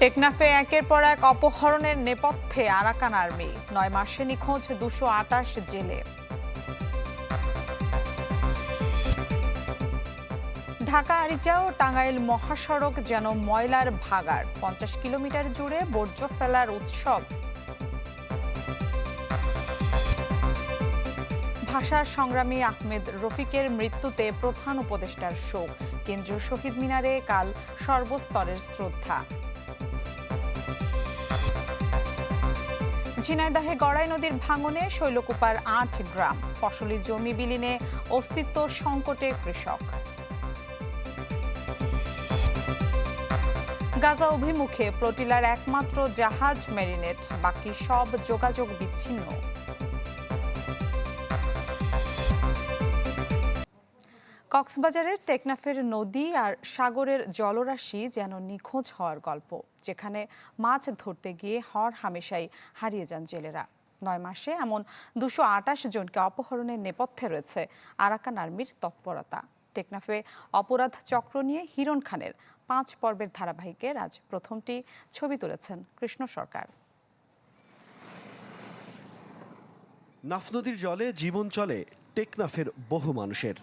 টেকনাফে একের পর এক অপহরণের নেপথ্যে আরাকান আর্মি। নয় মাসে নিখোঁজ দুশো আটাশ জেলে। ঢাকা আরিচা ও টাঙ্গাইল মহাসড়ক যেন ময়লার ভাগার পঞ্চাশ কিলোমিটার জুড়ে বর্জ্য ফেলার উৎসব। ভাষা সংগ্রামী আহমেদ রফিকের মৃত্যুতে প্রধান উপদেষ্টার শোক। কেন্দ্রীয় শহীদ মিনারে কাল সর্বস্তরের শ্রদ্ধা। ঝিনাইদহে গড়াই নদীর ভাঙনে শৈলকুপার আট গ্রাম। ফসলি জমি বিলীনে অস্তিত্ব সংকটে কৃষক। গাজা অভিমুখে ফ্লোটিলার একমাত্র জাহাজ মেরিনেট বাকি সব যোগাযোগ বিচ্ছিন্ন। কক্সবাজারের টেকনাফের নদী আর সাগরের জলরাশি যেন নিখোঁজ হওয়ার গল্প, যেখানে মাছ ধরতে গিয়ে হর হামেশাই হারিয়ে যান জেলেরা। নয় মাসে এমন দুশো আটাশ জনকে অপহরণের নেপথ্যে রয়েছে আরাকান আর্মির তৎপরতা। টেকনাফে অপরাধ চক্র নিয়ে হিরণ খানের পাঁচ পর্বের ধারাবাহিকের আজ প্রথমটি ছবি তুলেছেন কৃষ্ণ সরকার। নাফ নদীর জলে জীবন চলে টেকনাফের বহু মানুষের।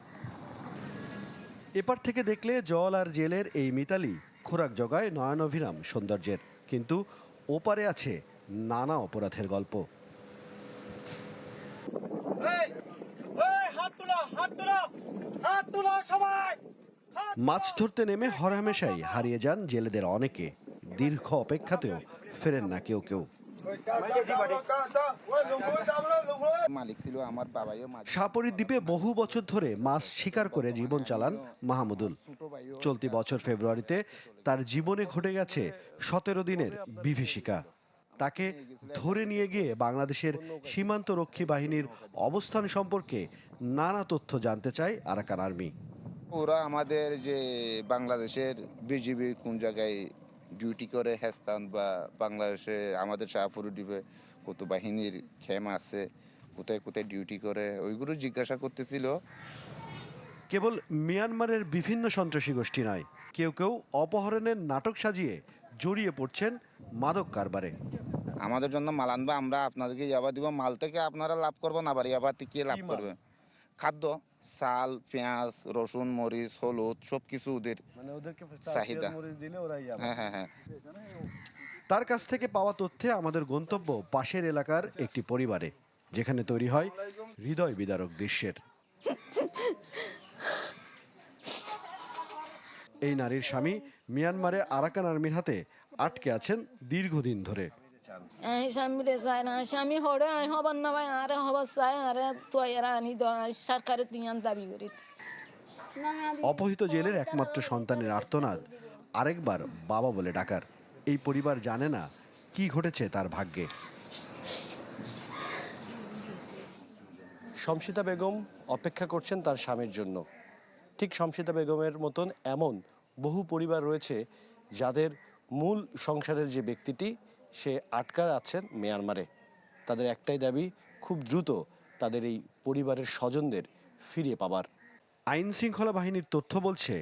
এপার থেকে দেখলে জল আর জেলের এই মিতালি খোরাক জগায় নয়নভিরাম সৌন্দর্যের। কিন্তু ওপারে আছে নানা অপরাধের গল্প। মাছ ধরতে নেমে হরহামেশাই হারিয়ে যান জেলেদের অনেকে। দীর্ঘ অপেক্ষাতেও ফেরেন না কেউ কেউ। মালিক ছিল আমার বাবাইও মাঝে সাপরির দ্বীপে বহু বছর ধরে মাছ শিকার করে জীবন চালান মাহমুদুল। চলতি বছর ফেব্রুয়ারিতে তার জীবনে ঘটে গেছে সতেরো দিনের বিভীষিকা। তাকে ধরে নিয়ে গিয়ে বাংলাদেশের সীমান্ত রক্ষী বাহিনীর অবস্থান সম্পর্কে নানা তথ্য জানতে চায় আরাকান আর্মি। ওরা আমাদের যে বাংলাদেশের বিজিবি কোন জায়গায় ডিউটি করে হেস্তান বা বাংলাদেশে আমাদের শাহপুর দ্বীপে কত বাহিনীর খেম আছে কোথায় কোথায় ডিউটি করে ওইগুলো জিজ্ঞাসা করতেছিল। কেবল মিয়ানমারের বিভিন্ন সন্ত্রাসী গোষ্ঠী নয় কেউ কেউ অপহরণের নাটক সাজিয়ে জড়িয়ে পড়ছেন মাদক কারবারে। আমাদের জন্য মাল আনবে আমরা আপনাদেরকে ইয়াবা দিব মাল থেকে আপনারা লাভ করবেন আবার ইয়াবা থেকে লাভ করবেন খাদ্য। চাল পেঁয়াজ রসুন মরিচ হলুদ সব কিছু ওদের মানে চাহিদা। হ্যাঁ হ্যাঁ হ্যাঁ। তার কাছ থেকে পাওয়া তথ্যে আমাদের গন্তব্য পাশের এলাকার একটি পরিবারে যেখানে তৈরি হয় হৃদয় বিদারক দৃশ্যের। এই নারীর স্বামী মিয়ানমারে আরাকান আর্মির হাতে আটকে আছেন দীর্ঘদিন ধরে। স্বামীরে চায় না স্বামী হরে আই হবার না ভাই আরে হবার চাই আরে তুই আনি দ সরকারে তুই দাবি করি অপহৃত জেলের একমাত্র সন্তানের আর্তনাদ আরেকবার বাবা বলে ডাকার। এই পরিবার জানে না কি ঘটেছে তার ভাগ্যে। শমসিতা বেগম অপেক্ষা করছেন তার স্বামীর জন্য। ঠিক শমসিতা বেগমের মতন এমন বহু পরিবার রয়েছে যাদের মূল সংসারের যে ব্যক্তিটি সে আটকার আছেন মিয়ানমারে। তাদের একটাই দাবি, খুব দ্রুত তাদের এই পরিবারের স্বজনদের ফিরিয়ে পাবার। আইন শৃঙ্খলা বাহিনীর তথ্য বলছে,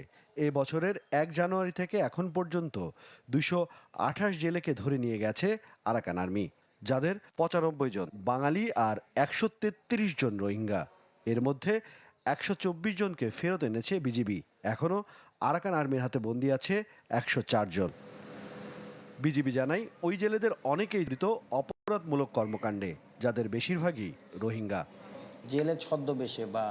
এ বছরের এক জানুয়ারি থেকে এখন পর্যন্ত দুশো আঠাশ জেলেকে ধরে নিয়ে গেছে আরাকান আর্মি, যাদের পঁচানব্বই জন বাঙালি আর একশো তেত্রিশ জন রোহিঙ্গা। এর মধ্যে একশো চব্বিশ জনকে ফেরত এনেছে বিজিবি। এখনও আরাকান আর্মির হাতে বন্দি আছে একশো চার জন। বিজিবি জানাই ওই জেলেদের অনেকেই ধৃত অপরাধমূলক কর্মকাণ্ডে, যাদের বেশিরভাগই রোহিঙ্গা। জেলে ছদ্মবেশে বা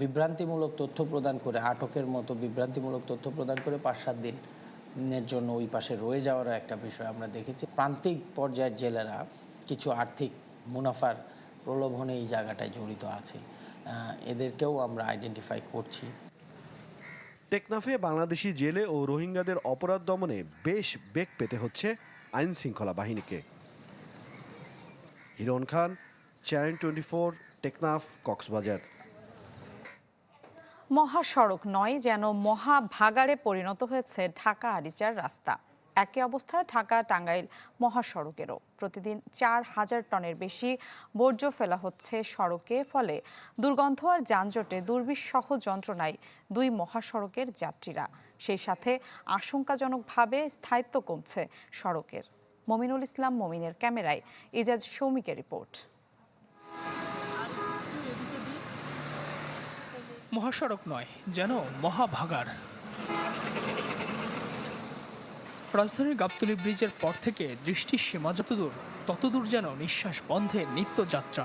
বিভ্রান্তিমূলক তথ্য প্রদান করে, আটকের মতো বিভ্রান্তিমূলক তথ্য প্রদান করে পাঁচ সাত দিনের জন্য ওই পাশে রয়ে যাওয়ারও একটা বিষয় আমরা দেখেছি। প্রান্তিক পর্যায়ের জেলেরা কিছু আর্থিক মুনাফার প্রলোভনে এই জায়গাটায় জড়িত আছে। এদেরকেও আমরা আইডেন্টিফাই করছি। টেকনাফে বাংলাদেশি জেলে ও রোহিঙ্গাদের অপরাধ দমনে বেশ বেগ পেতে হচ্ছে আইন শৃঙ্খলা বাহিনীকে। Hiron Khan, channel twenty four, Teknaf, Cox's Bazar. মহাসড়ক নয় যেন মহাভাগাড়ে পরিণত হয়েছে ঢাকা আরিচার রাস্তা। একই অবস্থা ঢাকা টাঙ্গাইল মহাসড়কেরও। প্রতিদিন চার হাজার টনের বেশি বর্জ্য ফেলা হচ্ছে সড়কে, ফলে দুর্গন্ধ আর যানজটে দুর্বিষহ যন্ত্রণায় দুই মহাসড়কের যাত্রীরা। সেই সাথে আশঙ্কাজনকভাবে স্থায়িত্ব কমছে সড়কের। মমিনুল ইসলাম মমিনের ক্যামেরায় ইজাজ সৌমিকের রিপোর্ট। মহাসড়ক নয়, যেন মহাভাগার। রাজধানীর গাবতলী ব্রিজের পর থেকে দৃষ্টির সীমা যতদূর, ততদূর যেন নিঃশ্বাস বন্ধের নিত্যযাত্রা।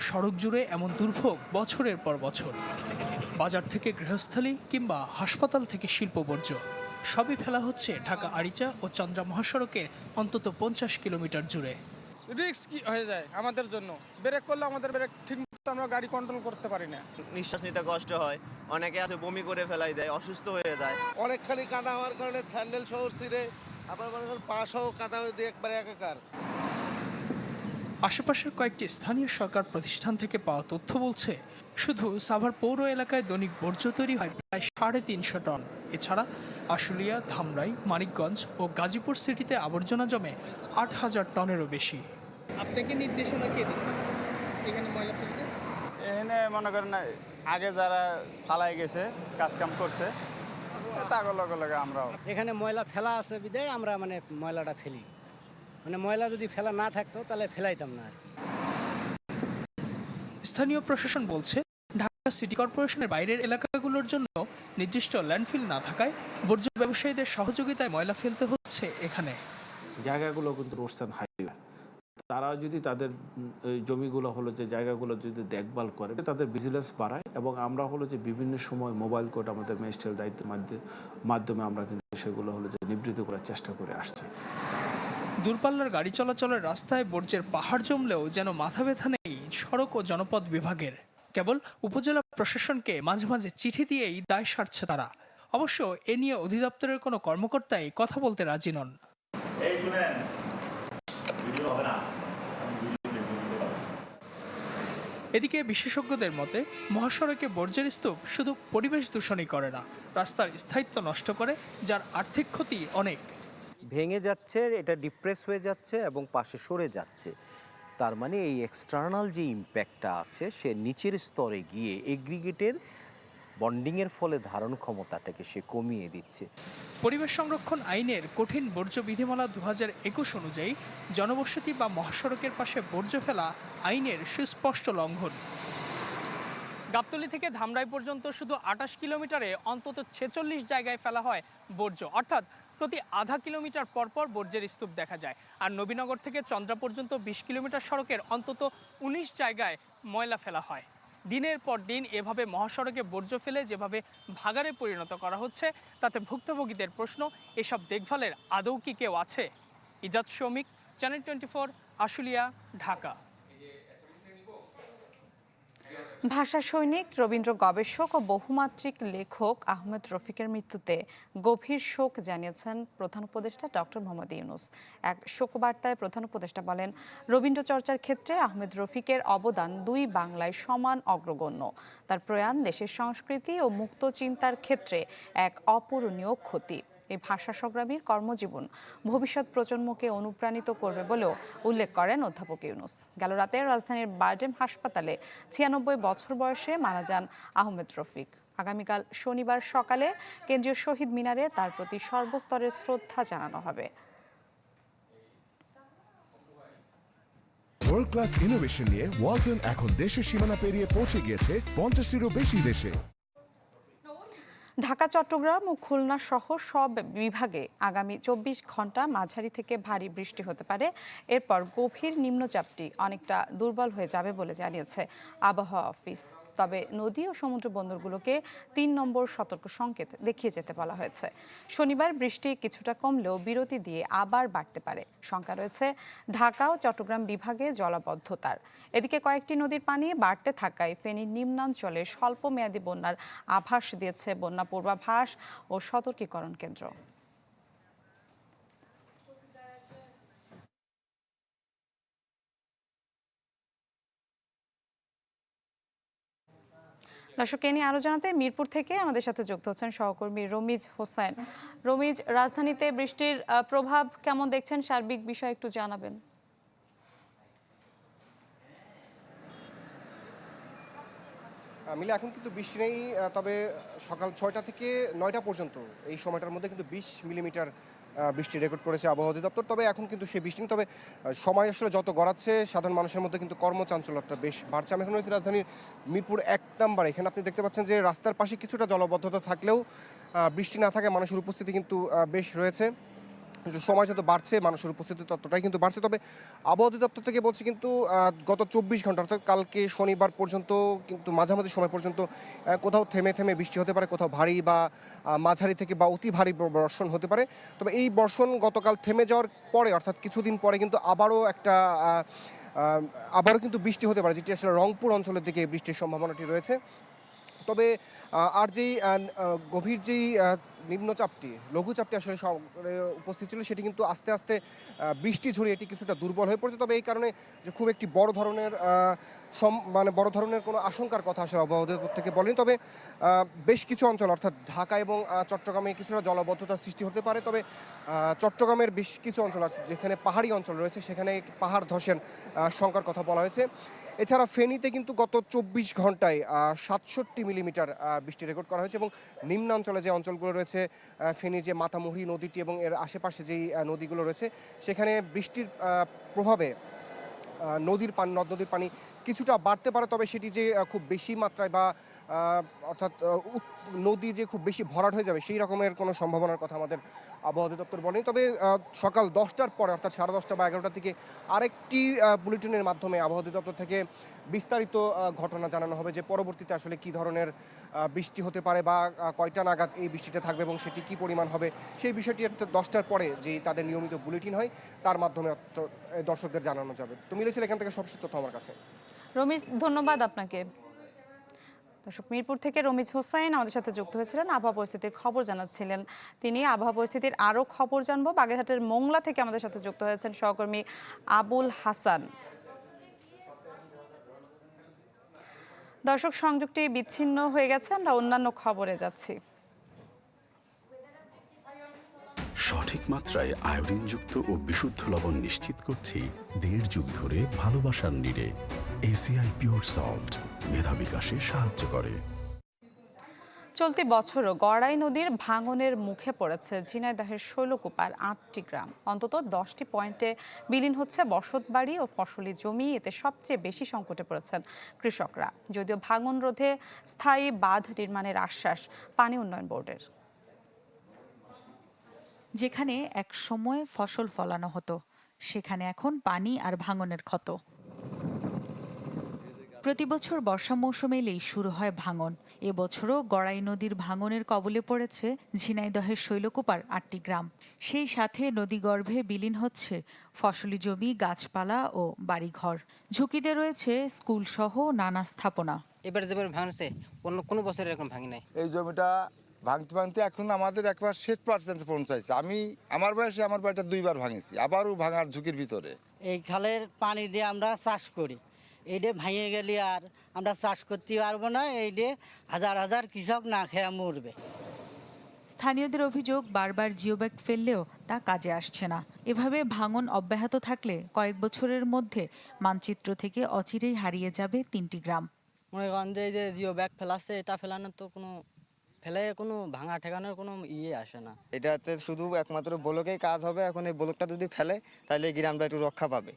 সড়ক জুড়ে এমন দুর্ভোগ বছরের পর বছর। বাজার থেকে গৃহস্থালী কিংবা হাসপাতাল থেকে শিল্প বর্জ্য সবই ফেলা হচ্ছে ঢাকা আরিচা ও চন্দ্রা মহাসড়কের অন্তত পঞ্চাশ কিলোমিটার জুড়ে। রিস্ক হয়ে যায় আমাদের জন্য? ব্রেক করলে আমাদের ব্রেক ঠিক মতো আমরা গাড়ি কন্ট্রোল করতে পারি না। নিঃশ্বাস নিতে কষ্ট হয়। অনেকে আছে বমি করে ফেলাই দেয় অসুস্থ হয়ে যায়। অনেকখানি কাদা হওয়ার কারণে স্যান্ডেল সহ ছিঁড়ে আবার মনে করেন পা সহ কাদা হয়ে দিয়ে একবারে একাকার। আশেপাশের কয়েকটি স্থানীয় সরকার প্রতিষ্ঠান থেকে পাওয়া তথ্য বলছে শুধু সাভার পৌর এলাকায় দৈনিক বর্জ্য তৈরি হয় প্রায় সাড়ে তিনশো টন। এছাড়া আশুলিয়া ধামরাই মানিকগঞ্জ ও গাজীপুর সিটিতে আবর্জনা জমে আট হাজার টনেরও বেশি। আপনাকে নির্দেশনা কে দিচ্ছে এখানে ময়লা ফেলতে? এখানে মনে করেন আগে যারা ফালাই গেছে কাজ কাম করছে তাগর লগে লগে আমরাও। এখানে ময়লা ফেলা আছে বিদায় আমরা মানে ময়লাটা ফেলি। মানে ময়লা যদি ফেলা না থাকতো তাহলে ফেলাইতাম না আর কি। স্থানীয় প্রশাসন বলছে ঢাকা সিটি কর্পোরেশনের বাইরের এলাকাগুলোর জন্য নির্দিষ্ট ল্যান্ডফিল না থাকায় বর্জ্য ব্যবসায়ীদের সহযোগিতায় ময়লা ফেলতে হচ্ছে এখানে। জায়গাগুলো কিন্তু রোডস অ্যান্ড হাইওয়ে তারা যদি তাদের জমিগুলো হলো যে জায়গাগুলো যদি দেখভাল করে তাদের ভিজিলেন্স বাড়ায় এবং আমরা হলো যে বিভিন্ন সময় মোবাইল কোড আমাদের ম্যাজিস্ট্রেল দায়িত্বের মাধ্যমে মাধ্যমে আমরা কিন্তু সেগুলো হলো যে নিবৃত্ত করার চেষ্টা করে আসছি। দূরপাল্লার গাড়ি চলাচলের রাস্তায় বর্জ্যের পাহাড় জমলেও যেন মাথা ব্যথা নেই সড়ক ও জনপদ বিভাগের। কেবল উপজেলা প্রশাসনকে মাঝে মাঝে চিঠি দিয়েই দায় সারছে তারা। অবশ্য এ নিয়ে অধিদপ্তরের কোনো কর্মকর্তাই কথা বলতে রাজি নন। এদিকে বিশেষজ্ঞদের মতে, মহাসড়কে বর্জ্যের স্তূপ শুধু পরিবেশ দূষণই করে না, রাস্তার স্থায়িত্ব নষ্ট করে, যার আর্থিক ক্ষতি অনেক। ভেঙে যাচ্ছে, এটা ডিপ্রেস হয়ে যাচ্ছে এবং পাশে সরে যাচ্ছে। তার মানে এই এক্সটার্নাল যে ইম্প্যাক্টটা আছে, সে নিচের স্তরে গিয়ে এগ্রিগেটের বন্ডিংয়ের ফলে ধারণ ক্ষমতাটাকে সে কমিয়ে দিচ্ছে। পরিবেশ সংরক্ষণ আইনের কঠিন বর্জ্য বিধিমালা দু হাজার একুশ অনুযায়ী জনবসতি বা মহাসড়কের পাশে বর্জ্য ফেলা আইনের সুস্পষ্ট লঙ্ঘন। গাবতলি থেকে ধামরাই পর্যন্ত শুধু আটাশ কিলোমিটারে অন্তত ছেচল্লিশ জায়গায় ফেলা হয় বর্জ্য। অর্থাৎ প্রতি আধা কিলোমিটার পরপর বর্জ্যের স্তূপ দেখা যায়। আর নবীনগর থেকে চন্দ্রা পর্যন্ত বিশ কিলোমিটার সড়কের অন্তত উনিশ জায়গায় ময়লা ফেলা হয়। দিনের পর দিন এভাবে মহাসড়কে বর্জ্য ফেলে যেভাবে ভাগারে পরিণত করা হচ্ছে, তাতে ভুক্তভোগীদের প্রশ্ন, এসব দেখভালের আদৌ কি কেউ আছে? ইজাত শ্রমিক channel twenty four Ashulia, Dhaka. ভাষা সৈনিক, রবীন্দ্র গবেষক ও বহুমাত্রিক লেখক আহমেদ রফিকের মৃত্যুতে গভীর শোক জানিয়েছেন প্রধান উপদেষ্টা ডক্টর মোহাম্মদ ইউনুস। এক শোকবার্তায় প্রধান উপদেষ্টা বলেন, রবীন্দ্র চর্চার ক্ষেত্রে আহমেদ রফিকের অবদান দুই বাংলায় সমান অগ্রগণ্য। তার প্রয়াণ দেশের সংস্কৃতি ও মুক্ত চিন্তার ক্ষেত্রে এক অপূরণীয় ক্ষতি। এই ভাষা সংগ্রামীর কর্মজীবন ভবিষ্যৎ প্রজন্মকে অনুপ্রাণিত করবে বলেও উল্লেখ করেন অধ্যাপক ইউনুস। গেল রাতে রাজধানীর বারডেম হাসপাতালে ছিয়ানব্বই বছর বয়সে মারা যান আহমেদ রফিক। আগামীকাল শনিবার সকালে কেন্দ্রীয় শহীদ মিনারে তার প্রতি সর্বস্তরের শ্রদ্ধা জানানো হবে। ওয়ার্ল্ড ক্লাস ইনোভেশন নিয়ে ওয়ালটন এখন দেশের সীমানা পেরিয়ে পৌঁছে গিয়েছে পঞ্চাশটিরও বেশি দেশে। ঢাকা, চট্টগ্রাম ও খুলনা সহ সব বিভাগে আগামী চব্বিশ ঘণ্টা মাঝারি থেকে ভারী বৃষ্টি হতে পারে। এরপর গভীর নিম্নচাপটি অনেকটা দুর্বল হয়ে যাবে বলে জানিয়েছে আবহাওয়া অফিস। তবে নদী ও সমুদ্র বন্দরগুলোকে তিন নম্বর সতর্ক সংকেত দেখিয়ে যেতে বলা হয়েছে। শনিবার বৃষ্টি কিছুটা কমলেও বিরতি দিয়ে আবার বাড়তে পারে। শঙ্কা রয়েছে ঢাকা ও চট্টগ্রাম বিভাগে জলাবদ্ধতার। এদিকে কয়েকটি নদীর পানি বাড়তে থাকায় ফেনীর নিম্নাঞ্চলে স্বল্প মেয়াদী বন্যার আভাস দিয়েছে বন্যা পূর্বাভাস ও সতর্কীকরণ কেন্দ্র। দর্শক নিয়ে আরও জানাতে মিরপুর থেকে আমাদের সাথে যুক্ত হচ্ছেন সহকর্মী রমিজ হোসেন। রমিজ, রাজধানীতে বৃষ্টির প্রভাব কেমন দেখছেন? সার্বিক বিষয় একটু জানাবেন। মিলে এখন কিন্তু বৃষ্টি নেই তবে সকাল ছয়টা থেকে নয়টা পর্যন্ত এই সময়টার মধ্যে কিন্তু বিশ মিলিমিটার বৃষ্টি রেকর্ড করেছে আবহাওয়া অধিদপ্তর। তবে এখন কিন্তু সেই বৃষ্টি তবে সময় আসলে যত গড়াচ্ছে, সাধারণ মানুষের মধ্যে কিন্তু কর্মচাঞ্চল্যটা বেশ বাড়ছে। আমি এখন রয়েছি রাজধানীর মিরপুর এক নাম্বার। এখানে আপনি দেখতে পাচ্ছেন যে রাস্তার পাশে কিছুটা জলবদ্ধতা থাকলেও বৃষ্টি না থাকে মানুষের উপস্থিতি কিন্তু বেশ রয়েছে। সময় যত বাড়ছে, মানুষের উপস্থিতি ততটাই কিন্তু বাড়ছে। তবে আবহাওয়া অধিদপ্তর থেকে বলছে কিন্তু গত চব্বিশ ঘণ্টা, অর্থাৎ কালকে শনিবার পর্যন্ত কিন্তু মাঝামাঝি সময় পর্যন্ত কোথাও থেমে থেমে বৃষ্টি হতে পারে, কোথাও ভারী বা মাঝারি থেকে বা অতি ভারী বর্ষণ হতে পারে। তবে এই বর্ষণ গতকাল থেমে যাওয়ার পরে, অর্থাৎ কিছুদিন পরে কিন্তু আবারও একটা আবারও কিন্তু বৃষ্টি হতে পারে, যেটি আসলে রংপুর অঞ্চলের দিকে বৃষ্টির সম্ভাবনাটি রয়েছে। তবে আর যেই গভীর যেই নিম্নচাপটি, লঘুচাপটি আসলে উপস্থিত ছিল, সেটি কিন্তু আস্তে আস্তে বৃষ্টি ঝরিয়ে এটি কিছুটা দুর্বল হয়ে পড়েছে। তবে এই কারণে যে খুব একটি বড় ধরনের মানে বড় ধরনের কোনো আশঙ্কার কথা আসলে অধিদপ্তর থেকে বলেনি। তবে বেশ কিছু অঞ্চল, অর্থাৎ ঢাকা এবং চট্টগ্রামে কিছুটা জলবদ্ধতার সৃষ্টি হতে পারে। তবে চট্টগ্রামের বেশ কিছু অঞ্চল যেখানে পাহাড়ি অঞ্চল রয়েছে, সেখানে পাহাড় ধসের শঙ্কার কথা বলা হয়েছে। এছাড়া ফেনীতে কিন্তু গত চব্বিশ ঘন্টায় সাতষট্টি মিলিমিটার বৃষ্টি রেকর্ড করা হয়েছে এবং নিম্নাঞ্চলে যে অঞ্চলগুলো রয়েছে ফেনী যে মাতামুহুরী নদীটি এবং এর আশেপাশে যেই নদীগুলো রয়েছে, সেখানে বৃষ্টির প্রভাবে নদীর পানি নদ নদীর পানি কিছুটা বাড়তে পারে, তবে সেটি যে খুব বেশি মাত্রায় বা অর্থাৎ নদী যে খুব বেশি ভরাট হয়ে যাবে, সেই রকমের কোনো সম্ভাবনার কথা আমাদের আবহাওয়া অধিদপ্তর বলেনি। তবে সকাল দশটার পরে, অর্থাৎ সাড়ে দশটা বা এগারোটার দিকে আরেকটি বুলেটিনের মাধ্যমে আবহাওয়া অধিদপ্তর থেকে বিস্তারিত ঘটনা জানানো হবে যে পরবর্তীতে আসলে কি ধরনের বৃষ্টি হতে পারে বা কয়টা নাগাদ এই বৃষ্টিটা থাকবে এবং সেটি কি পরিমাণ হবে, সেই বিষয়টি দশটার পরে যে তাদের নিয়মিত বুলেটিন হয়, তার মাধ্যমে দর্শকদের জানানো যাবে। তো মিলেছিল এখান থেকে সবশেষ তথ্য আমার কাছে। রমিজ ধন্যবাদ আপনাকে। দর্শক, মিরপুর থেকে রমিজ হোসাইন আমাদের সাথে যুক্ত হয়েছিলেন। আবহাওয়া পরিস্থিতির খবর জানাচ্ছিলেন তিনি। আবহাওয়া পরিস্থিতির আরও খবর জানব। বাগেরহাটের মোংলা থেকে আমাদের সাথে যুক্ত হয়েছেন সহকর্মী আবুল হাসান। দর্শক সংযোগটি বিচ্ছিন্ন হয়ে গেছে। আমরা অন্যান্য খবরে যাচ্ছি। সঠিক মাত্রায় আয়োডিনযুক্ত ও বিশুদ্ধ লবণ নিশ্চিত করছি দেড় যুগ ধরে ভালোবাসার নিরে। এসিআই পিওর সল্ট মেধা বিকাশে সাহায্য করে। চলতি বছরও গড়াই নদীর ভাঙনের মুখে পড়েছে ঝিনাইদহের শৈলকুপার আটটি গ্রাম। অন্তত দশটি পয়েন্টে বিলীন হচ্ছে বসতবাড়ি ও ফসলি জমি এতে সবচেয়ে বেশি সংকটে পড়েছেন কৃষকরা। যদিও ভাঙন রোধে স্থায়ী বাঁধ নির্মাণের আশ্বাস পানি উন্নয়ন বোর্ডের। যেখানে এক সময় ফসল ফলানো হতো সেখানে এখন পানি আর ভাঙনের ক্ষত। প্রতি বছর বর্ষা মৌসুম এলেই শুরু হয় ভাঙন। এবছরও গড়াই নদীর ভাঙনের কবলে পড়েছে ঝিনাইদহের শৈলকুপার আটটি গ্রাম। সেই সাথে নদীগর্ভে বিলীন হচ্ছে ফসলি জমি গাছপালা ও বাড়িঘর। ঝুঁকিতে রয়েছে স্কুল সহ নানা স্থাপনা। এবার যেবার ভাঙছে অন্য কোনো বছর এরকম ভাঙি নাই। এই জমিটা ভাঙতে ভাঙতে এখন আমাদের একবার শেষ পার্সেন্ট পৌঁছাইছে আমি আমার বয়সে আমার বাড়িটা দুইবার ভাঙেছি। আবারও ভাঙার ঝুঁকির ভিতরে। এই খালের পানি দিয়ে আমরা চাষ করি। এইটা ভাঙে গেলে আর আমরা চাষ করতে পারব না এইটা হাজার হাজার কৃষক না খেয়ে মরবে। স্থানীয়দের অভিযোগ বারবার জিওব্যাগ ফেললেও তা কাজে আসছে না। এভাবে ভাঙন অব্যাহত থাকলে কয়েক বছরের মধ্যে মানচিত্র থেকে অচিরেই হারিয়ে যাবে তিনটি গ্রাম। মনে করেন যে এই যে জিও ব্যাগ ফেলাচ্ছে এটা ফেলানোর তো কোনো ফেলে কোনো ভাঙা ঠেকানোর কোনো ইয়ে আসে না। এটাতে শুধু একমাত্র ব্লকেই কাজ হবে এখন এই ব্লকটা যদি ফেলে তাহলে এই গ্রামটা একটু রক্ষা পাবে।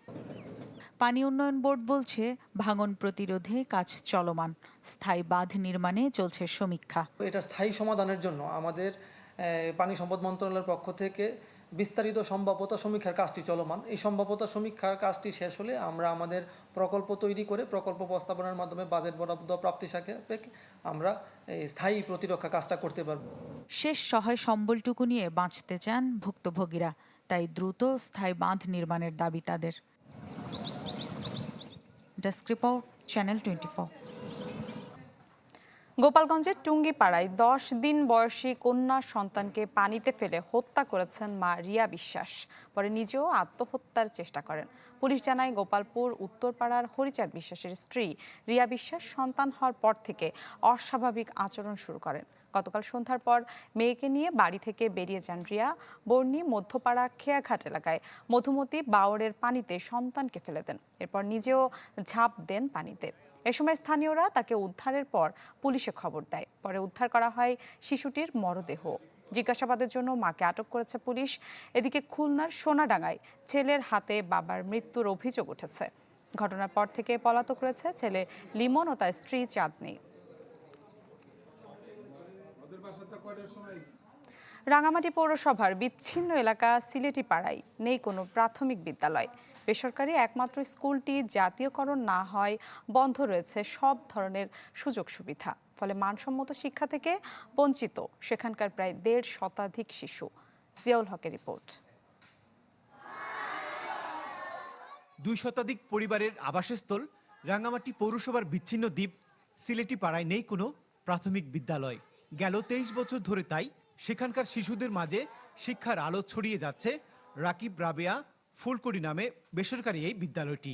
পানি উন্নয়ন বোর্ড বলছে ভাঙন প্রতিরোধে কাজ চলমান। স্থায়ী বাঁধ নির্মাণে চলছে সমীক্ষা। এটা স্থায়ী সমাধানের জন্য আমাদের পানি সম্পদ মন্ত্রণালয়ের পক্ষ থেকে বিস্তারিত সম্ভাব্যতা সমীক্ষার কাজটি চলমান। এই সম্ভাব্যতা সমীক্ষার কাজটি শেষ হলে আমরা আমাদের প্রকল্প তৈরি করে প্রকল্প প্রস্তাবনার মাধ্যমে বাজেট বরাদ্দ প্রাপ্তি সাপেক্ষে আমরা স্থায়ী প্রতিরক্ষা কাজটা করতে পারব। শেষ সহায় সম্বলটুকু নিয়ে বাঁচতে চান ভুক্তভোগীরা তাই দ্রুত স্থায়ী বাঁধ নির্মাণের দাবি তাদের। ডেস্ক রিপোর্ট চ্যানেল টোয়েন্টি গোপালগঞ্জের টুঙ্গিপাড়ায় দশ দিন বয়সী কন্যা সন্তানকে পানিতে ফেলে হত্যা করেছেন মা রিয়া বিশ্বাস। পরে নিজেও আত্মহত্যার চেষ্টা করেন। পুলিশ জানায়, গোপালপুর উত্তরপাড়ার হরিচাঁদ বিশ্বাসের স্ত্রী রিয়া বিশ্বাস সন্তান হওয়ার পর থেকে অস্বাভাবিক আচরণ শুরু করেন। গতকাল সন্ধ্যার পর মেয়েকে নিয়ে বাড়ি থেকে বেরিয়ে যান রিয়া। বর্ণি মধ্যপাড়া খেয়াঘাট এলাকায়। মধুমতি বাওরের পানিতে সন্তানকে ফেলে দেন। এরপর নিজেও ঝাঁপ দেন পানিতে। এ সময় স্থানীয়রা তাকে উদ্ধারের পর পুলিশে খবর দেয়। পরে উদ্ধার করা হয় শিশুটির মরদেহ। জিজ্ঞাসাবাদের জন্য মাকে আটক করেছে পুলিশ। এদিকে খুলনার সোনাডাঙ্গায় ছেলের হাতে বাবার মৃত্যুর অভিযোগ উঠেছে। ঘটনার পর থেকে পলাতক রয়েছে ছেলে লিমন ও তার স্ত্রী চাঁদনি। রাঙামাটি পৌরসভার বিচ্ছিন্ন এলাকা সিলেটি পাড়ায় নেই কোনো প্রাথমিক বিদ্যালয়। বেসরকারি একমাত্র স্কুলটি জাতীয়করণ না হয় বন্ধ রয়েছে সব ধরনের সুযোগ সুবিধা। ফলে মানসম্মত শিক্ষা থেকে বঞ্চিত সেখানকার প্রায় দেড় শতাধিক শিশু। জিয়াউল হকের রিপোর্ট। দুই শতাধিক পরিবারের আবাসস্থল রাঙ্গামাটি পৌরসভার বিচ্ছিন্ন দ্বীপ সিলেটি পাড়ায় নেই কোনো প্রাথমিক বিদ্যালয়। গেল তেইশ বছর ধরে তাই সেখানকার শিশুদের মাঝে শিক্ষার আলো ছড়িয়ে যাচ্ছে রাকিব রাবেয়া ফুলকড়ি নামে বেসরকারি এই বিদ্যালয়টি।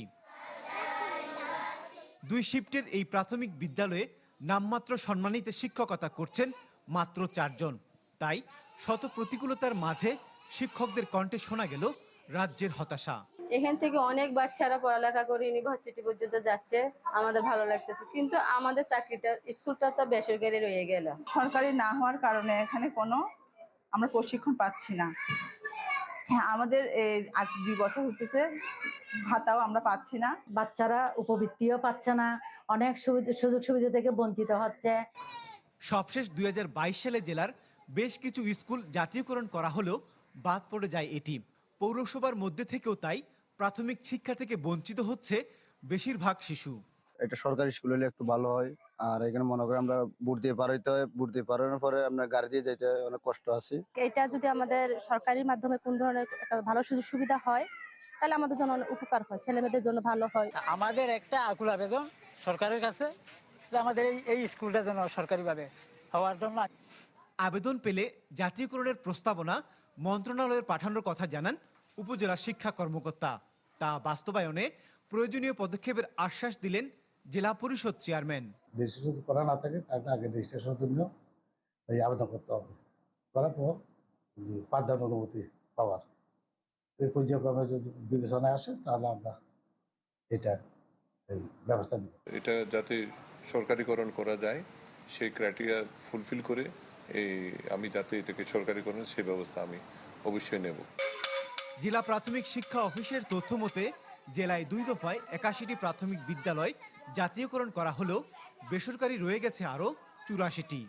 দুই শিফটের এই প্রাথমিক বিদ্যালয়ে নামমাত্র সম্মানিত শিক্ষকতা করছেন মাত্র চারজন। তাই শত প্রতিকূলতার মাঝে শিক্ষকদের কণ্ঠে শোনা গেল রাজ্যের হতাশা। এখান থেকে অনেক বাচ্চারা পড়ালেখা করে ইউনিভার্সিটি পর্যন্ত যাচ্ছে আমাদের ভালো লাগতেছে। কিন্তু আমাদের চাকরিটা স্কুলটা তো বেসরকারি রয়ে গেল। সরকারি না হওয়ার কারণে এখানে কোনো আমরা প্রশিক্ষণ পাচ্ছি না। হ্যাঁ আমাদের এই আজ দুই বছর হতেছে ভাতাও আমরা পাচ্ছি না। বাচ্চারা উপবৃত্তিও পাচ্ছে না অনেক সুবিধা সুযোগ সুবিধা থেকে বঞ্চিত হচ্ছে। সবশেষ দুই হাজার বাইশ সালে জেলার বেশ কিছু স্কুল জাতীয়করণ করা হলেও বাদ পড়ে যায় এটি। পৌরসভার মধ্যে থেকেও তাই প্রাথমিক শিক্ষা থেকে বঞ্চিত হচ্ছে বেশিরভাগ শিশু। এটা সরকারি স্কুল হলে একটু ভালো হয়। আর এখানে মনে করেন আমরা বুট দিয়ে পার হইতে হয়। বুট দিয়ে পার হওয়ার পরে আমরা গাড়ি দিয়ে যেতে হয়। অনেক কষ্ট আছে। এটা যদি আমাদের সরকারির মাধ্যমে কোন ধরনের একটা ভালো সুযোগ সুবিধা হয় তাহলে আমাদের জন্য অনেক উপকার হয়। ছেলে মেয়েদের জন্য ভালো হয়। আমাদের একটা আকুল আবেদন সরকারের কাছে যে আমাদের এই এই স্কুলটা যেন সরকারিভাবে হওয়ার জন্য। আবেদন পেলে জাতীয়করণের প্রস্তাবনা মন্ত্রণালয়ের পাঠানোর কথা জানান উপজেলা শিক্ষা কর্মকর্তা। তা বাস্তবায়নে প্রয়োজনীয় পদক্ষেপের আশ্বাস দিলেন জেলা পরিষদ চেয়ারম্যান। রেজিস্ট্রেশন করা না থাকে তাহলে আগে রেজিস্ট্রেশনের জন্য এই আবেদন করতে হবে। করার পর যে পাঠদান অনুমতি পাওয়ার। এই পর্যায়ক্রমে যদি বিবেচনায় আসে তাহলে আমরা এটা এই ব্যবস্থা নিব। এটা যাতে সরকারিকরণ করা যায় সেই ক্রাইটেরিয়া ফুলফিল করে এই আমি যাতে এটাকে সরকারিকরণ সেই ব্যবস্থা আমি অবশ্যই নেব। জেলা প্রাথমিক শিক্ষা অফিসের তথ্য মতে, জেলায় দুই দফায় একাশিটি প্রাথমিক বিদ্যালয় জাতীয়করণ করা হলেও বেসরকারি রয়ে গেছে আরও চুরাশিটি।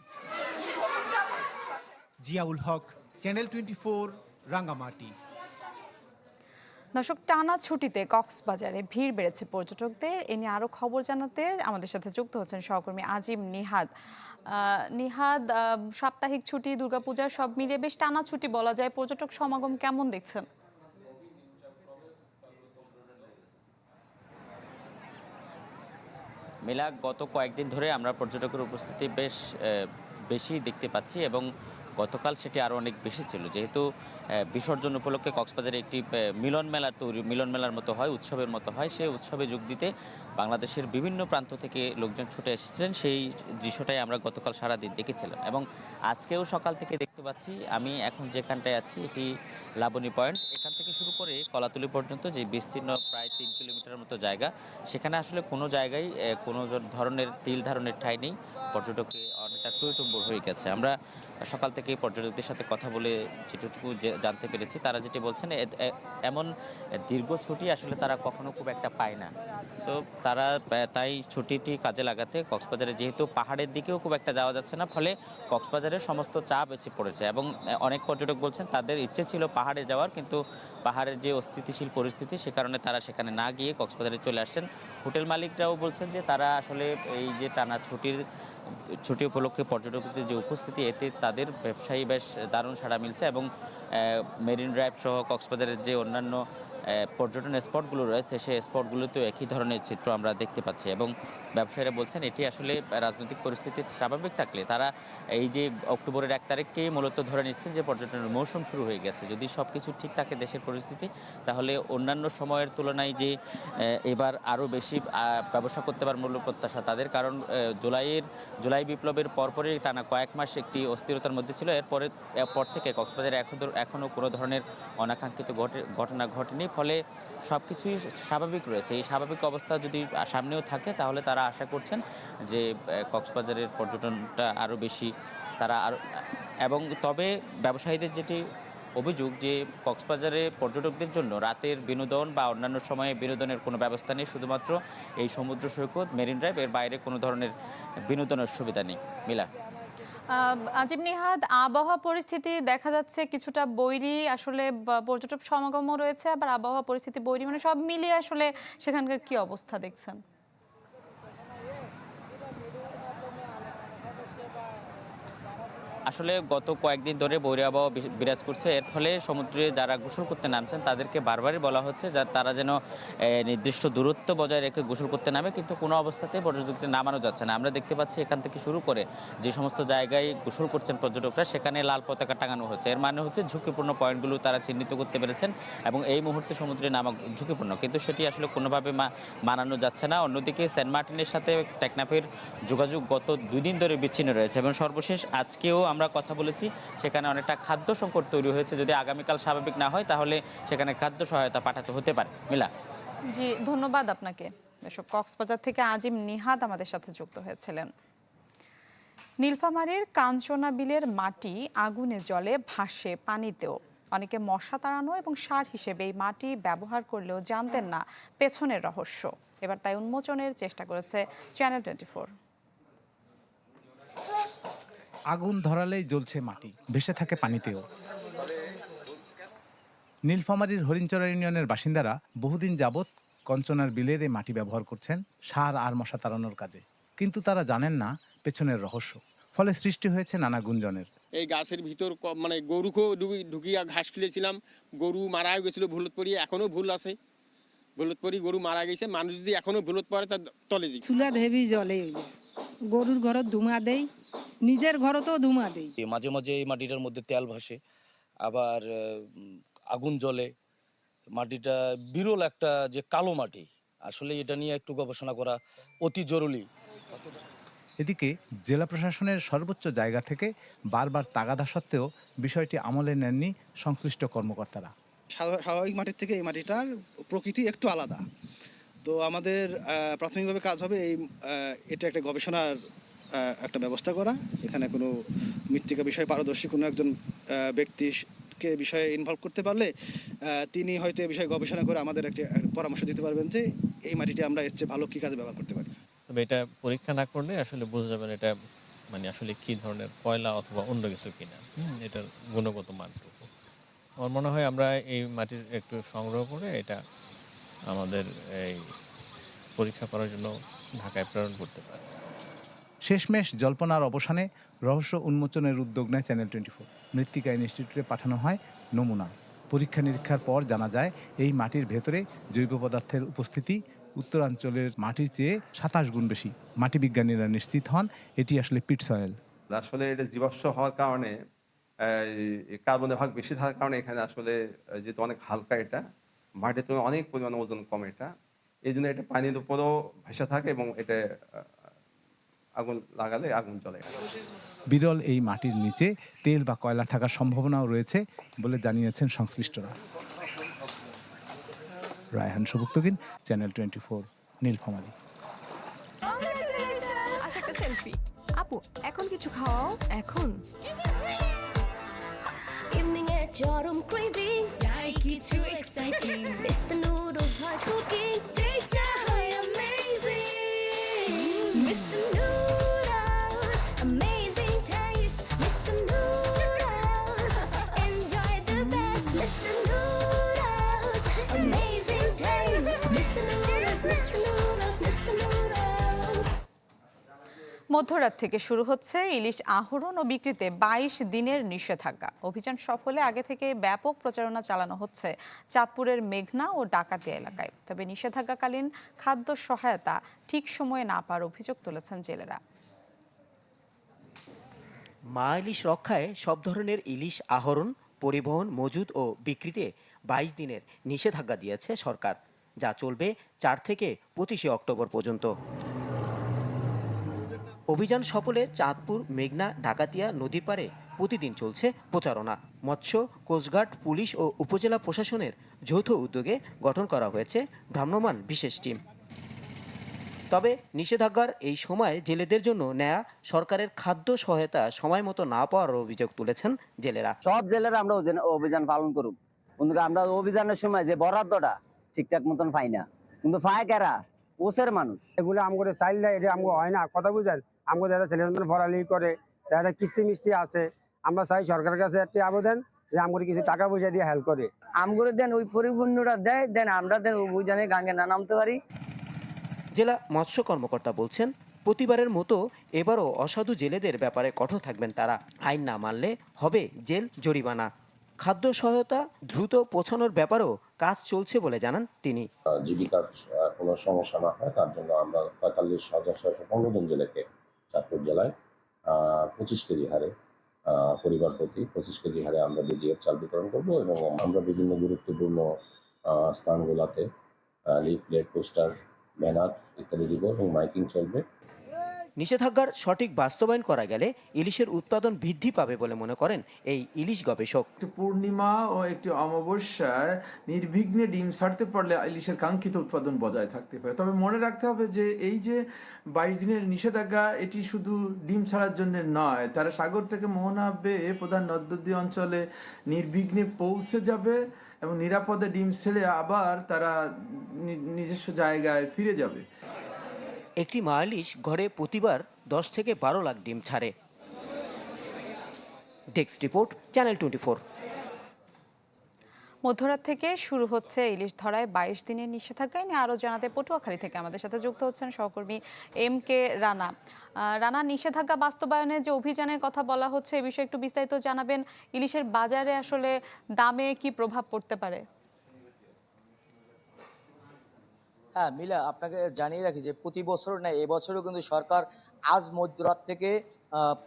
Ziaul Haque, channel twenty four, Rangamati. দর্শক, টানা ছুটিতে কক্সবাজারে ভিড় বেড়েছে পর্যটকদের। এ নিয়ে আরও খবর জানাতে আমাদের সাথে যুক্ত হচ্ছেন সহকর্মী আজিম নিহাদ। নিহাদ সাপ্তাহিক ছুটি, দুর্গাপূজা সব মিলিয়ে বেশ টানা ছুটি বলা যায়। পর্যটক সমাগম কেমন দেখছেন? মেলা গত কয়েকদিন ধরে আমরা পর্যটকের উপস্থিতি বেশ বেশি দেখতে পাচ্ছি এবং গতকাল সেটি আরও অনেক বেশি ছিল। যেহেতু বিসর্জন উপলক্ষে কক্সবাজারে একটি মিলন মেলার তৈরি, মিলন মেলার মতো হয়, উৎসবের মতো হয়। সেই উৎসবে যোগ দিতে বাংলাদেশের বিভিন্ন প্রান্ত থেকে লোকজন ছুটে এসেছিলেন। সেই দৃশ্যটাই আমরা গতকাল সারাদিন দেখেছিলাম এবং আজকেও সকাল থেকে দেখতে পাচ্ছি। আমি এখন যেখানটায় আছি, এটি লাবণী পয়েন্ট। এখান থেকে শুরু করে কলাতুলি পর্যন্ত যে বিস্তীর্ণ প্রায় তিন কিলোমিটারের মতো জায়গা। সেখানে আসলে কোনো জায়গায় কোনো ধরনের তিল ধারণের ঠাঁই নেই। পর্যটককে অনেকটা টইটম্বর হয়ে গেছে। আমরা সকাল থেকে পর্যটকদের সাথে কথা বলে যেটুকু জানতে পেরেছি, তারা যেটি বলছেন এমন দীর্ঘ ছুটি আসলে তারা কখনো খুব একটা পায় না। তো তারা তাই ছুটিটি কাজে লাগাতে কক্সবাজারে যেহেতু পাহাড়ের দিকেও খুব একটা যাওয়া যাচ্ছে না, ফলে কক্সবাজারের সমস্ত চাপ এসে পড়েছে এবং অনেক পর্যটক বলছেন তাদের ইচ্ছে ছিল পাহাড়ে যাওয়ার, কিন্তু পাহাড়ের যে অস্থিতিশীল পরিস্থিতি সে কারণে তারা সেখানে না গিয়ে কক্সবাজারে চলে আসেন হোটেল মালিকরাও বলছেন যে তারা আসলে এই যে টানা ছুটির ছুটি উপলক্ষে পর্যটকদের যে উপস্থিতি, এতে তাদের ব্যবসায়ী বেশ দারুণ সাড়া মিলছে এবং মেরিন ড্রাইভ সহ কক্সবাজারের যে অন্যান্য পর্যটন স্পটগুলো রয়েছে, সেই স্পটগুলোতেও একই ধরনের চিত্র আমরা দেখতে পাচ্ছি এবং ব্যবসায়ীরা বলছেন এটি আসলে রাজনৈতিক পরিস্থিতি স্বাভাবিক থাকলে তারা এই যে অক্টোবরের এক তারিখকেই মূলত ধরে নিচ্ছেন যে পর্যটনের মৌসুম শুরু হয়ে গেছে। যদি সব কিছু ঠিক থাকে দেশের পরিস্থিতি, তাহলে অন্যান্য সময়ের তুলনায় যে এবার আরও বেশি ব্যবসা করতে পারার মূল্য প্রত্যাশা তাদের কারণ জুলাইয়ের, জুলাই বিপ্লবের পরপরই টানা কয়েক মাস একটি অস্থিরতার মধ্যে ছিল। এরপরে, এরপর থেকে কক্সবাজারে এখন এখনও কোনো ধরনের অনাকাঙ্ক্ষিত ঘটে, ঘটনা ঘটেনি। ফলে সব কিছুই স্বাভাবিক রয়েছে। এই স্বাভাবিক অবস্থা যদি সামনেও থাকে, তাহলে তারা আশা করছেন যে কক্সবাজারের পর্যটনটা আরও বেশি তারা আরও এবং তবে ব্যবসায়ীদের যেটি অভিযোগ যে, কক্সবাজারে পর্যটকদের জন্য রাতের বিনোদন বা অন্যান্য সময়ে বিনোদনের কোনো ব্যবস্থা নেই, শুধুমাত্র এই সমুদ্র সৈকত, মেরিন ড্রাইভ, এর বাইরে কোনো ধরনের বিনোদনের সুবিধা নেই। মিলা? আজিম নিহাদ, আবহাওয়া পরিস্থিতি দেখা যাচ্ছে কিছুটা বৈরি, আসলে পর্যটক সমাগমও রয়েছে, আবার আবহাওয়া পরিস্থিতি বৈরি মানে সব মিলিয়ে আসলে সেখানকার কি অবস্থা দেখছেন? আসলে গত কয়েকদিন ধরে বৈরী আবহাওয়া বিরাজ করছে। এর ফলে সমুদ্রে যারা গোসল করতে নামছেন, তাদেরকে বারবারই বলা হচ্ছে যা তারা যেন নির্দিষ্ট দূরত্ব বজায় রেখে গোসল করতে নামে, কিন্তু কোনো অবস্থাতেই পর্যটকদের নামানো যাচ্ছে না। আমরা দেখতে পাচ্ছি এখান থেকে শুরু করে যে সমস্ত জায়গায় গোসল করছেন পর্যটকরা, সেখানে লাল পতাকা টাঙানো হচ্ছে। এর মানে হচ্ছে ঝুঁকিপূর্ণ পয়েন্টগুলো তারা চিহ্নিত করতে পেরেছেন এবং এই মুহূর্তে সমুদ্রে নামা ঝুঁকিপূর্ণ, কিন্তু সেটি আসলে কোনোভাবে মানানো যাচ্ছে না। অন্যদিকে সেন্ট মার্টিনের সাথে টেকনাফের যোগাযোগ গত দুই দিন ধরে বিচ্ছিন্ন রয়েছে এবং সর্বশেষ আজকেও আমরা কথা বলেছি, সেখানে অনেকটা খাদ্য সংকট তৈরি হয়েছে। যদি আগামীকাল স্বাভাবিক না হয়, তাহলে সেখানে খাদ্য সহায়তা পাঠাতে হতে পারে। মিলা? জি, ধন্যবাদ আপনাকে। এসব কক্সবাজার থেকে আজিম নিহাদ আমাদের সাথে যুক্ত হয়েছিলেন। নীলফামারীর কাঞ্চনা বিলের মাটি আগুনে জলে ভাসে পানিতেও। অনেকে মশা তাড়ানো এবং সার হিসেবে এই মাটি ব্যবহার করলেও জানতেন না পেছনের রহস্য। এবার তাই উন্মোচনের চেষ্টা করেছে চ্যানেল টোয়েন্টি ফোর আগুন ধরালেই জ্বলছে মাটি ভেসে থাকে পানিতেও। নীলফামারীর হরিণচরা ইউনিয়নের বাসিন্দারা বহুদিন যাবৎ কঞ্চনার বিলের এই মাটি ব্যবহার করছেন সার আর মশা তাড়ানোর কাজে। কিন্তু তারা জানেন না পেছনের রহস্য ফলে সৃষ্টি হয়েছে নানা গুঞ্জনের। এই গাছের ভিতর মানে গরুকেও ডুবি ঢুকিয়া ঘাস খেলেছিলাম। গরু মারা গেছিল ভুলত পরি এখনও ভুল আছে। ভুলত পরি গরু মারা গেছে মানুষ যদি এখনও ভুলত পরে তার তলে দিই চুলা হেভি জলে। গরুর ঘর ধুমা দেই নিজের ঘরতেও ধুমা দেই। মাঝে মাঝে এই মাটিটার মধ্যে তেল ভাসে আবার আগুন জ্বলে। মাটিটা বিরল একটা যে কালো মাটি আসলে এটা নিয়ে একটু গবেষণা করা অতি জরুরি। এদিকে জেলা প্রশাসনের সর্বোচ্চ জায়গা থেকে বারবার তাগাদা সত্ত্বেও বিষয়টি আমলে নেননি সংশ্লিষ্ট কর্মকর্তারা। স্বাভাবিক মাটির থেকে এই মাটিটার প্রকৃতি একটু আলাদা। তো আমাদের প্রাথমিকভাবে কাজ হবে এই এটা একটা গবেষণার একটা ব্যবস্থা করা। এখানে কোনো মৃত্তিকা বিষয়ে পারদর্শী কোনো একজন ব্যক্তিকে বিষয়ে ইনভলভ করতে পারলে তিনি হয়তো এ বিষয়ে গবেষণা করে আমাদের একটি পরামর্শ দিতে পারবেন যে এই মাটিটি আমরা এর চেয়ে ভালো কী কাজে ব্যবহার করতে পারি। তবে এটা পরীক্ষা না করলে আসলে বোঝা যাবে এটা মানে আসলে কি ধরনের কয়লা অথবা অন্য কিছু কিনা। এটার গুণগত মানটুকু আমার মনে হয় আমরা এই মাটির একটু সংগ্রহ করে এটা আমাদের এই পরীক্ষা করার জন্য ঢাকায় প্রেরণ করতে পারি। শেষমেশ জল্পনার অবসানে রহস্য উন্মোচনের উদ্যোগ নেয় চ্যানেল টোয়েন্টি ফোর মৃত্তিকা ইনস্টিটিউটে পাঠানো হয় নমুনা। পরীক্ষা নিরীক্ষার পর জানা যায়, এই মাটির ভেতরে জৈব পদার্থের উপস্থিতি উত্তরাঞ্চলের মাটির চেয়ে সাতাশ গুণ বেশি। মাটি বিজ্ঞানীরা নিশ্চিত হন, এটি আসলে পিট সয়েল। আসলে এটা জীবাশ্ম হওয়ার কারণে এই কার্বনের ভাগ বেশি থাকার কারণে এখানে আসলে যেহেতু অনেক হালকা এটা, মাটির তুলনায় অনেক পরিমাণে ওজন কম এটা। এই জন্য এটা পানির উপরেও ভেসে থাকে এবং এটা আগুন লাগালে আগুন জ্বলে। বিরল এই মাটির নিচে তেল বা কয়লা থাকার সম্ভাবনাও রয়েছে বলে জানিয়েছেন সংশ্লিষ্টরা। Raihan Sabuktagin channel twenty four Nilphamari. আপু এখন কিছু খাওয়াও এখন? ইভিনিং এ চরম ক্রেভিং চাই কিছু এক্সাইটিং মিস্টার নুডলস হয় কুকিং মধ্যরাত থেকে শুরু হচ্ছে ইলিশ আহরণ ও বিক্রিতে বাইশ দিনের নিষেধাজ্ঞা। অভিযান সফলে আগে থেকে ব্যাপক প্রচারণা চালানো হচ্ছে চাঁদপুরের মেঘনা ও ডাকাতিয়া এলাকায়। তবে নিষেধাজ্ঞাকালীন খাদ্য সহায়তা ঠিক সময়ে না পাওয়ার অভিযোগ তুলেছেন জেলেরা। মা ইলিশ রক্ষায় সব ধরনের ইলিশ আহরণ, পরিবহন মজুদ ও বিক্রিতে বাইশ দিনের নিষেধাজ্ঞা দিয়েছে সরকার, যা চলবে চার থেকে পঁচিশে অক্টোবর পর্যন্ত। অভিযান সফলে চাঁদপুর মেঘনা ডাকাতিয়া নদীর পারে প্রতিদিন চলছে প্রচারণা। মৎস্য কোস্টগার্ড পুলিশ ও উপজেলা প্রশাসনের যৌথ উদ্যোগে গঠন করা হয়েছে ভ্রাম্যমাণ বিশেষ টিম। তবে নিষেধাজ্ঞার এই সময় জেলেদের জন্য নেয়া সরকারের খাদ্য সহায়তা সময় মতো না পাওয়ার অভিযোগ তুলেছেন জেলেরা। সব জেলেরা আমরা অভিযান- অভিযান পালন করুক কিন্তু আমরা অভিযানের সময় যে বরাদ্দটা ঠিকঠাক মতন পাই না। কিন্তু পায় কারা? ওসের মানুষ। এগুলো আমগরে চাইল এটা আমগো হয় না। কথা বুঝেন? আমগো যারা ছেলে সন্তান পড়ালেখি করে যারা কিস্তি মিস্তি আছে। আমরা চাই সরকারের কাছে একটি আবেদন যে আমগরে কিছু টাকা পয়সা দিয়ে হেল্প করে। আমগরে দেন ওই পরিপূর্ণটা দেয় দেন আমরা দেন অভিযানে গাঙ্গে না নামতে পারি। জেলা মৎস্য কর্মকর্তা বলছেন প্রতিবারের মতো এবারও অসাধু জেলেদের ব্যাপারে কঠোর থাকবেন তারা। আইন না মানলে হবে জেল জরিমানা। খাদ্য সহায়তা দ্রুত পৌঁছানোর ব্যাপারেও কাজ চলছে বলে জানান তিনি। জীবিকার কোনো সমস্যা না হয় তার জন্য আমরা পঁয়তাল্লিশ হাজার ছয়শো পনেরো জন জেলেকে চাঁদপুর জেলায় পঁচিশ কেজি হারে পরিবার প্রতি পঁচিশ কেজি হারে আমরা বিজিএফ চাল বিতরণ করব এবং আমরা বিভিন্ন গুরুত্বপূর্ণ স্থানগুলোতে লিফলেট পোস্টার ব্যানার ইত্যাদি দিব এবং মাইকিং চলবে। নিষেধাজ্ঞার সঠিক বাস্তবায়ন করা গেলে ইলিশের উৎপাদন বৃদ্ধি পাবে বলে মনে করেন এই ইলিশ গবেষক। পূর্ণিমা ও একটি অমাবস্যায় নির্বিঘ্নে ডিম ছাড়তে পারলে ইলিশের কাঙ্ক্ষিত উৎপাদন বজায় থাকতে পারে। তবে মনে রাখতে হবে যে এই যে বাইশ দিনের নিষেধাজ্ঞা, এটি শুধু ডিম ছাড়ার জন্য নয়, তারা সাগর থেকে মোহনা বেয়ে প্রধান নদী অঞ্চলে নির্বিঘ্নে পৌঁছে যাবে এবং নিরাপদে ডিম ছেড়ে আবার তারা নিজস্ব জায়গায় ফিরে যাবে। একটি মা ইলিশ ঘরে প্রতিবার দশ থেকে বারো লাখ ডিম ছাড়ে। ডেস্ক রিপোর্ট, চ্যানেল টোয়েন্টি মধ্যরাত থেকে শুরু হচ্ছে ইলিশ ধরায় বাইশ দিনের নিষেধাজ্ঞা নিয়ে আরও জানাতে পটুয়াখালী থেকে আমাদের সাথে যুক্ত হচ্ছেন সহকর্মী এম কে রানা। রানা, নিষেধাজ্ঞা বাস্তবায়নে যে অভিযানের কথা বলা হচ্ছে, এ বিষয়ে একটু বিস্তারিত জানাবেন। ইলিশের বাজারে আসলে দামে কি প্রভাব পড়তে পারে? হ্যাঁ মিলা, আপনাকে জানিয়ে রাখি যে প্রতি বছর না এবছরও কিন্তু সরকার আজ মধ্যরাত থেকে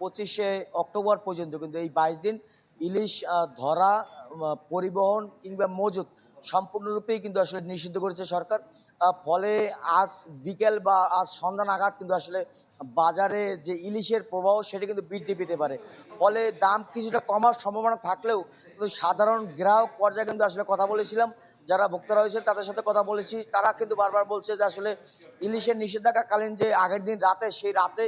পঁচিশে অক্টোবর পর্যন্ত কিন্তু এই বাইশ দিন ইলিশ ধরা পরিবহন কিংবা মজুত সম্পূর্ণরূপেই কিন্তু আসলে নিষিদ্ধ করেছে সরকার। ফলে আজ বিকেল বা আজ সন্ধ্যা নাগাদ কিন্তু আসলে বাজারে যে ইলিশের প্রবাহ সেটা কিন্তু বৃদ্ধি পেতে পারে। ফলে দাম কিছুটা কমার সম্ভাবনা থাকলেও কিন্তু সাধারণ গ্রাহক পর্যায়ে কিন্তু আসলে কথা বলেছিলাম। যারা ভোক্তারা হয়েছে তাদের সাথে কথা বলেছি। তারা কিন্তু বারবার বলছে যে আসলে ইলিশের নিষেধাজ্ঞাকালীন যে আগের দিন রাতে, সেই রাতে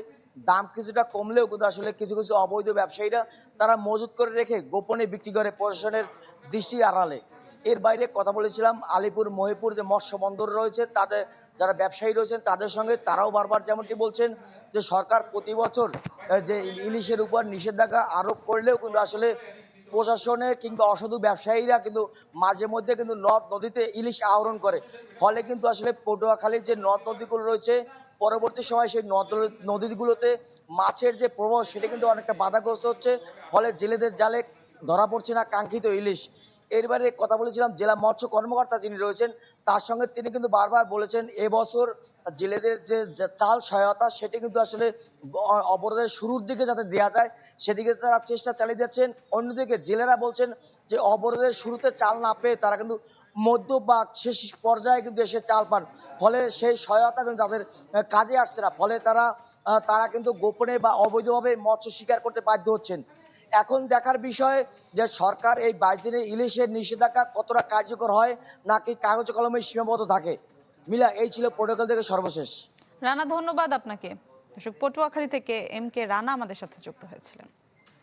দাম কিছুটা কমলেও কিন্তু আসলে কিছু কিছু অবৈধ ব্যবসায়ীরা তারা মজুত করে রেখে গোপনে বিক্রি করে প্রশাসনের দৃষ্টি আড়ালে। এর বাইরে কথা বলেছিলাম, আলিপুর, মহিপুর যে মৎস্য বন্দর রয়েছে, তাদের যারা ব্যবসায়ী রয়েছেন, তাদের সঙ্গে তারাও বারবার যেমনটি বলছেন যে সরকার প্রতি বছর যে ইলিশের উপর নিষেধাজ্ঞা আরোপ করলেও কিন্তু আসলে প্রশাসনে কিংবা অসাধু ব্যবসায়ীরা কিন্তু মাঝে মধ্যে কিন্তু নদ নদীতে ইলিশ আহরণ করে। ফলে কিন্তু আসলে পটুয়াখালীর যে নদ নদীগুলো রয়েছে, পরবর্তী সময় সেই নদ নদীগুলোতে মাছের যে প্রবাহ সেটা কিন্তু অনেকটা বাধাগ্রস্ত হচ্ছে। ফলে জেলেদের জালে ধরা পড়ছে না কাঙ্ক্ষিত ইলিশ। এর বাইরে কথা বলেছিলাম জেলা মৎস্য কর্মকর্তা যিনি রয়েছেন, তার সঙ্গে তিনি কিন্তু বারবার বলেছেন এবছর জেলেদের যে চাল সহায়তা সেটি কিন্তু আসলে অবরোধের শুরুর দিকে যাতে দেওয়া যায়, সেদিকে তারা চেষ্টা চালিয়ে যাচ্ছেন। অন্যদিকে জেলেরা বলছেন যে অবরোধের শুরুতে চাল না পেয়ে তারা কিন্তু মধ্য বা শেষ পর্যায়ে কিন্তু এসে চাল পান। ফলে সেই সহায়তা কিন্তু তাদের কাজে আসছে না। ফলে তারা তারা কিন্তু গোপনে বা অবৈধভাবে মৎস্য শিকার করতে বাধ্য হচ্ছেন। এখন দেখার বিষয় যে সরকার এই বাইশ দিনের ইলিশের নিষেধাজ্ঞা কতটা কার্যকর হয়, নাকি কাগজ কলমে সীমাবদ্ধ থাকে? মিলা, এই ছিল প্রোটোকল থেকে সর্বশেষ। রানা, ধন্যবাদ আপনাকে। দর্শক, পটুয়াখালী থেকে এম কে রানা আমাদের সাথে যুক্ত হয়েছিলেন।